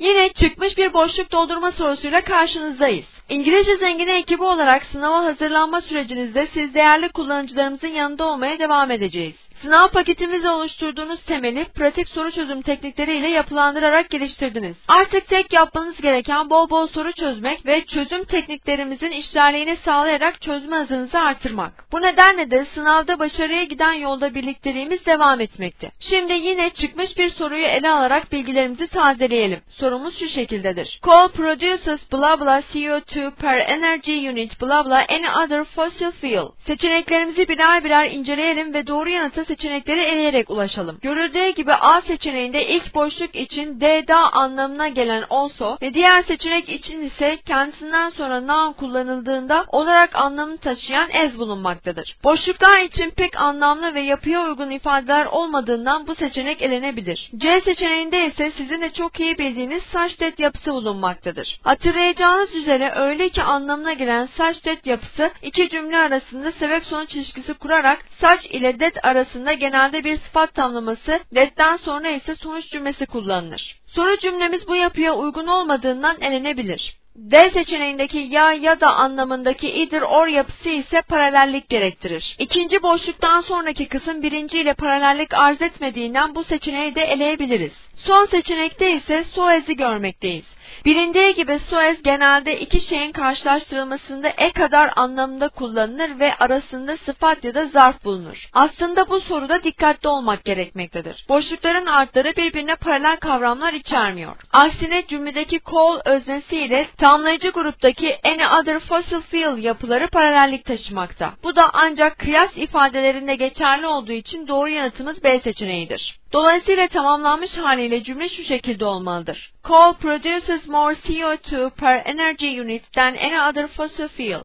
Yine çıkmış bir boşluk doldurma sorusuyla karşınızdayız. İngilizce Zengini ekibi olarak sınava hazırlanma sürecinizde siz değerli kullanıcılarımızın yanında olmaya devam edeceğiz. Sınav paketimizle oluşturduğunuz temeli pratik soru çözüm teknikleriyle yapılandırarak geliştirdiniz. Artık tek yapmanız gereken bol bol soru çözmek ve çözüm tekniklerimizin işlerliğini sağlayarak çözme hızınızı artırmak. Bu nedenle de sınavda başarıya giden yolda birlikteliğimiz devam etmekte. Şimdi yine çıkmış bir soruyu ele alarak bilgilerimizi tazeleyelim. Sorumuz şu şekildedir. Coal produces blah blah CO2 per energy unit blah blah any other fossil fuel. Seçeneklerimizi birer birer inceleyelim ve doğru yanıta seçenekleri eleyerek ulaşalım. Görüldüğü gibi A seçeneğinde ilk boşluk için D da anlamına gelen also ve diğer seçenek için ise kendisinden sonra noun kullanıldığında olarak anlamını taşıyan as bulunmaktadır. Boşluklar için pek anlamlı ve yapıya uygun ifadeler olmadığından bu seçenek elenebilir. C seçeneğinde ise sizin de çok iyi bildiğiniz saç det yapısı bulunmaktadır. Hatırlayacağınız üzere öyle ki anlamına gelen saç det yapısı iki cümle arasında sebep sonuç ilişkisi kurarak saç ile det arasında genelde bir sıfat tamlaması, that'ten sonra ise sonuç cümlesi kullanılır. Soru cümlemiz bu yapıya uygun olmadığından elenebilir. D seçeneğindeki ya ya da anlamındaki either or yapısı ise paralellik gerektirir. İkinci boşluktan sonraki kısım birinci ile paralellik arz etmediğinden bu seçeneği de eleyebiliriz. Son seçenekte ise as'i görmekteyiz. Bilindiği gibi as genelde iki şeyin karşılaştırılmasında e kadar anlamında kullanılır ve arasında sıfat ya da zarf bulunur. Aslında bu soruda dikkatli olmak gerekmektedir. Boşlukların artları birbirine paralel kavramlar içermiyor. Aksine cümledeki call öznesi ile tamlayıcı gruptaki any other fossil fuel yapıları paralellik taşımakta. Bu da ancak kıyas ifadelerinde geçerli olduğu için doğru yanıtımız B seçeneğidir. Dolayısıyla tamamlanmış haliyle cümle şu şekilde olmalıdır. Coal produces more CO2 per energy unit than any other fossil fuel.